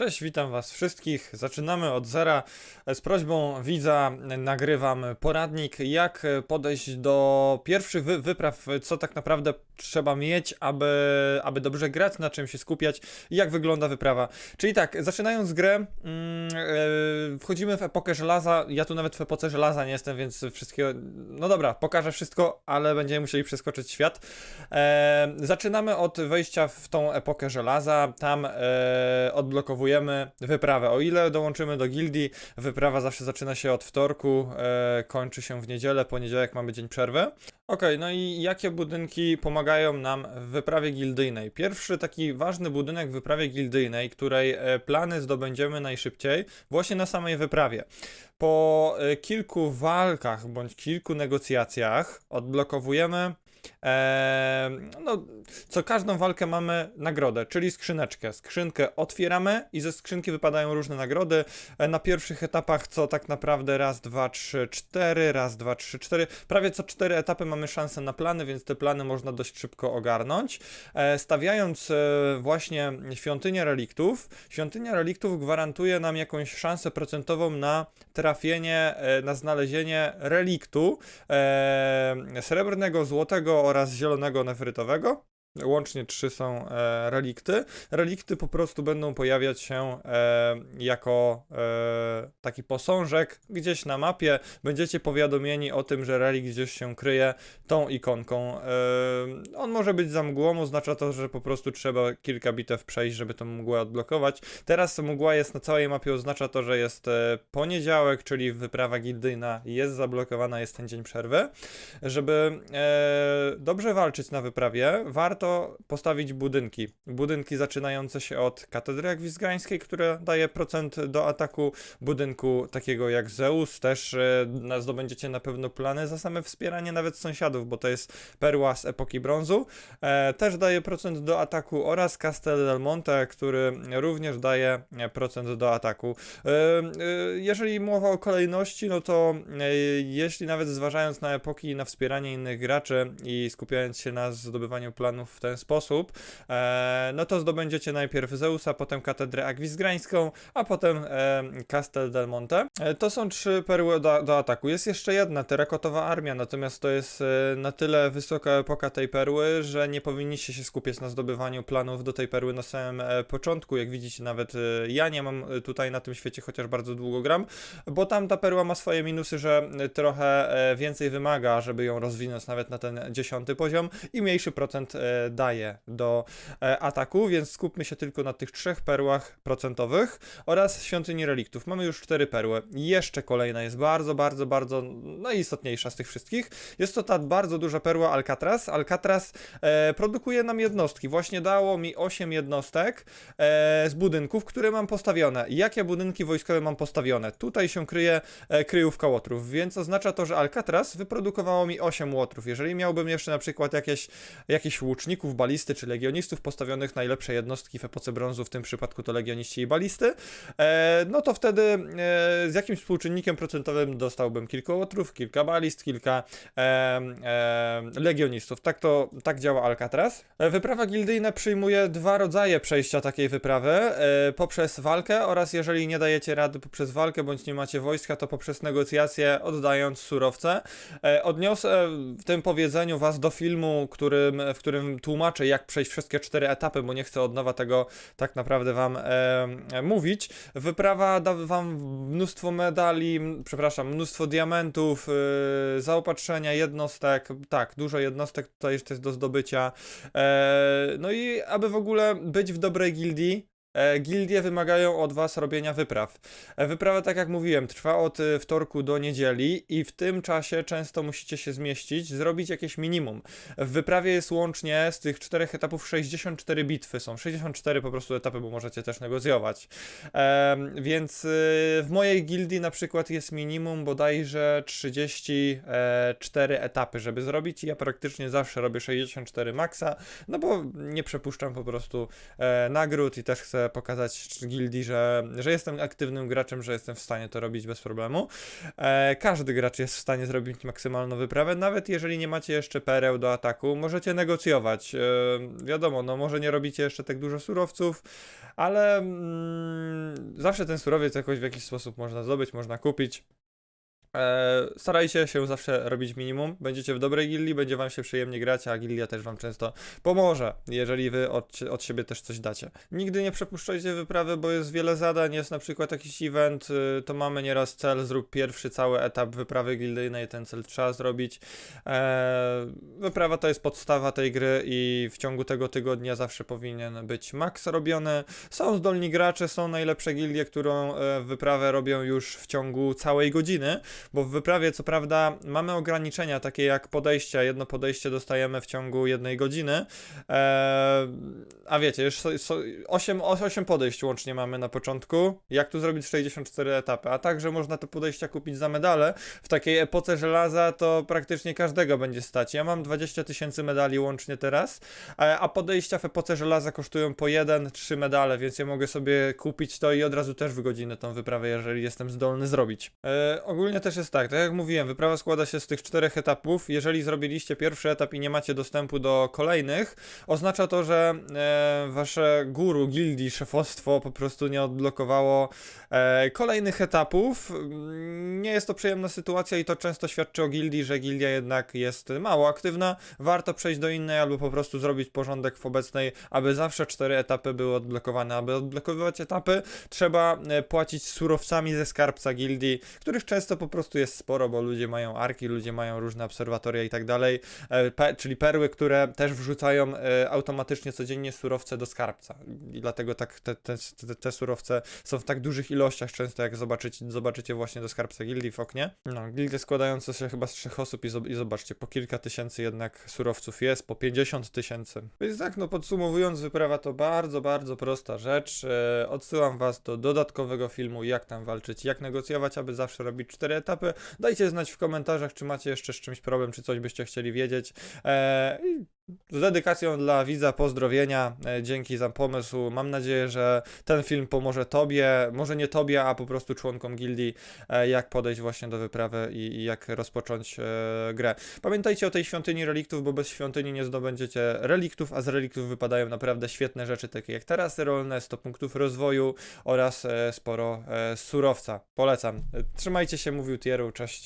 Cześć, witam Was wszystkich. Zaczynamy od zera. Z prośbą widza nagrywam poradnik, jak podejść do pierwszych wy wypraw, co tak naprawdę trzeba mieć, aby, aby dobrze grać, na czym się skupiać i jak wygląda wyprawa. Czyli tak, zaczynając grę, e, wchodzimy w epokę żelaza. Ja tu nawet w epoce żelaza nie jestem, więc wszystkiego. No dobra, pokażę wszystko, ale będziemy musieli przeskoczyć świat. E, zaczynamy od wejścia w tą epokę żelaza. Tam e, odblokowujemy wyprawę. O ile dołączymy do gildii, wyprawa zawsze zaczyna się od wtorku, e, kończy się w niedzielę, poniedziałek mamy dzień przerwy. Okej, no i jakie budynki pomagają nam w wyprawie gildyjnej? Pierwszy taki ważny budynek w wyprawie gildyjnej, której e, plany zdobędziemy najszybciej, właśnie na samej wyprawie. Po e, kilku walkach bądź kilku negocjacjach odblokowujemy e, no, co każdą walkę mamy nagrodę, czyli skrzyneczkę. Skrzynkę otwieramy i ze skrzynki wypadają różne nagrody. E, Na pierwszych etapach co tak naprawdę raz, dwa, trzy, cztery, raz, dwa, trzy, cztery. Prawie co cztery etapy mamy szansę na plany, więc te plany można dość szybko ogarnąć. E, Stawiając e, właśnie świątynię reliktów, świątynia reliktów gwarantuje nam jakąś szansę procentową na trafienie, e, na znalezienie reliktu e, srebrnego, złotego oraz zielonego nefrytowego. Łącznie trzy są e, relikty. Relikty po prostu będą pojawiać się e, jako e, taki posążek gdzieś na mapie. Będziecie powiadomieni o tym, że relikt gdzieś się kryje tą ikonką. E, on może być za mgłą, oznacza to, że po prostu trzeba kilka bitew przejść, żeby tą mgłę odblokować. Teraz mgła jest na całej mapie, oznacza to, że jest e, poniedziałek, czyli wyprawa gildyjna jest zablokowana, jest ten dzień przerwy. Żeby e, dobrze walczyć na wyprawie, warto postawić budynki. Budynki zaczynające się od katedry akwizgrańskiej, które daje procent do ataku, budynku takiego jak Zeus, też e, zdobędziecie na pewno plany za same wspieranie nawet sąsiadów, bo to jest perła z epoki brązu. E, też daje procent do ataku oraz Castel del Monte, który również daje e, procent do ataku. E, e, Jeżeli mowa o kolejności, no to e, jeśli nawet zważając na epoki i na wspieranie innych graczy i skupiając się na zdobywaniu planów w ten sposób, e, no to zdobędziecie najpierw Zeusa, potem katedrę akwizgrańską, a potem e, Castel del Monte. E, to są trzy perły do, do ataku. Jest jeszcze jedna, terakotowa armia, natomiast to jest e, na tyle wysoka epoka tej perły, że nie powinniście się skupiać na zdobywaniu planów do tej perły na samym e, początku. Jak widzicie, nawet e, ja nie mam e, tutaj na tym świecie, chociaż bardzo długo gram, bo tam ta perła ma swoje minusy, że e, trochę e, więcej wymaga, żeby ją rozwinąć nawet na ten dziesiąty poziom i mniejszy procent e, daje do e, ataku, więc skupmy się tylko na tych trzech perłach procentowych oraz świątyni reliktów. Mamy już cztery perły. Jeszcze kolejna jest bardzo, bardzo, bardzo najistotniejsza z tych wszystkich. Jest to ta bardzo duża perła Alcatraz. Alcatraz e, produkuje nam jednostki. Właśnie dało mi 8 jednostek e, z budynków, które mam postawione. Jakie budynki wojskowe mam postawione? Tutaj się kryje e, kryjówka łotrów, więc oznacza to, że Alcatraz wyprodukowało mi 8 łotrów. Jeżeli miałbym jeszcze na przykład jakieś, jakichś łuczników, balisty czy legionistów postawionych najlepsze jednostki w epoce brązu, w tym przypadku to legioniści i balisty, e, no to wtedy e, z jakimś współczynnikiem procentowym dostałbym kilka łotrów, kilka balist, kilka e, legionistów. Tak to, tak działa Alcatraz. Wyprawa gildyjna przyjmuje dwa rodzaje przejścia takiej wyprawy, poprzez walkę oraz jeżeli nie dajecie rady poprzez walkę, bądź nie macie wojska, to poprzez negocjacje oddając surowce. Odniosę w tym powiedzeniu was do filmu, którym, w którym tłumaczę, jak przejść wszystkie cztery etapy, bo nie chcę od nowa tego tak naprawdę wam e, mówić. Wyprawa da wam mnóstwo medali, przepraszam, mnóstwo diamentów, e, zaopatrzenia, jednostek, tak, dużo jednostek tutaj jeszcze jest do zdobycia. E, no i aby w ogóle być w dobrej gildii, Gildie wymagają od Was robienia wypraw. E, Wyprawa, tak jak mówiłem, trwa od e, wtorku do niedzieli i w tym czasie często musicie się zmieścić, zrobić jakieś minimum. W wyprawie jest łącznie z tych czterech etapów 64 bitwy. Są 64 po prostu etapy, bo możecie też negocjować. Więc w mojej gildii na przykład jest minimum bodajże 34 etapy, żeby zrobić ja praktycznie zawsze robię 64 maksa, no bo nie przepuszczam po prostu e, nagród i też chcę pokazać gildii, że, że jestem aktywnym graczem, że jestem w stanie to robić bez problemu. E, każdy gracz jest w stanie zrobić maksymalną wyprawę, nawet jeżeli nie macie jeszcze pereł do ataku, możecie negocjować. E, wiadomo, no może nie robicie jeszcze tak dużo surowców, ale mm, zawsze ten surowiec jakoś w jakiś sposób można zdobyć, można kupić. E, starajcie się zawsze robić minimum. Będziecie w dobrej gildii, będzie wam się przyjemnie grać, a gildia też wam często pomoże, jeżeli wy od, od siebie też coś dacie. Nigdy nie przepuszczajcie wyprawy, bo jest wiele zadań. Jest na przykład jakiś event, y, to mamy nieraz cel, zrób pierwszy cały etap wyprawy gildyjnej, ten cel trzeba zrobić. E, wyprawa to jest podstawa tej gry i w ciągu tego tygodnia zawsze powinien być max robiony. Są zdolni gracze, są najlepsze gildie, którą e, wyprawę robią już w ciągu całej godziny, bo w wyprawie co prawda mamy ograniczenia, takie jak podejścia. Jedno podejście dostajemy w ciągu jednej godziny, e, a wiecie, już so, so, 8, 8 podejść łącznie mamy na początku. Jak tu zrobić 64 etapy? A także można te podejścia kupić za medale. W takiej epoce żelaza to praktycznie każdego będzie stać. Ja mam 20 tysięcy medali łącznie teraz, a podejścia w epoce żelaza kosztują po 1-3 medale, więc ja mogę sobie kupić to i od razu też w godzinę tą wyprawę, jeżeli jestem zdolny zrobić. E, ogólnie też jest tak, tak jak mówiłem, wyprawa składa się z tych czterech etapów. Jeżeli zrobiliście pierwszy etap i nie macie dostępu do kolejnych, oznacza to, że e, wasze guru, gildii, szefostwo po prostu nie odblokowało e, kolejnych etapów. Mm, Nie jest to przyjemna sytuacja i to często świadczy o gildii, że gildia jednak jest mało aktywna. Warto przejść do innej albo po prostu zrobić porządek w obecnej, aby zawsze cztery etapy były odblokowane. Aby odblokowywać etapy, trzeba e, płacić surowcami ze skarbca gildii, których często po prostu jest sporo, bo ludzie mają arki, ludzie mają różne obserwatoria i tak dalej, e, czyli perły, które też wrzucają automatycznie codziennie surowce do skarbca. I dlatego tak te, te, te, te surowce są w tak dużych ilościach często, jak zobaczycie, zobaczycie właśnie do skarbca gildii w oknie. No, gildie składające się chyba z trzech osób i, zob- i zobaczcie, po kilka tysięcy jednak surowców jest, po 50 tysięcy. Więc tak, no podsumowując, wyprawa to bardzo, bardzo prosta rzecz. E, odsyłam was do dodatkowego filmu, jak tam walczyć, jak negocjować, aby zawsze robić cztery etapy. Dajcie znać w komentarzach, czy macie jeszcze z czymś problem, czy coś byście chcieli wiedzieć. E, z dedykacją dla widza pozdrowienia, e, dzięki za pomysł. Mam nadzieję, że ten film pomoże tobie, może nie tobie, a po prostu członkom gildii, e, jak podejść właśnie do wyprawy i, jak rozpocząć e, grę. Pamiętajcie o tej świątyni reliktów, bo bez świątyni nie zdobędziecie reliktów, a z reliktów wypadają naprawdę świetne rzeczy, takie jak tarasy rolne, 100 punktów rozwoju oraz sporo surowca. Polecam. Trzymajcie się, mówił Tieru, cześć.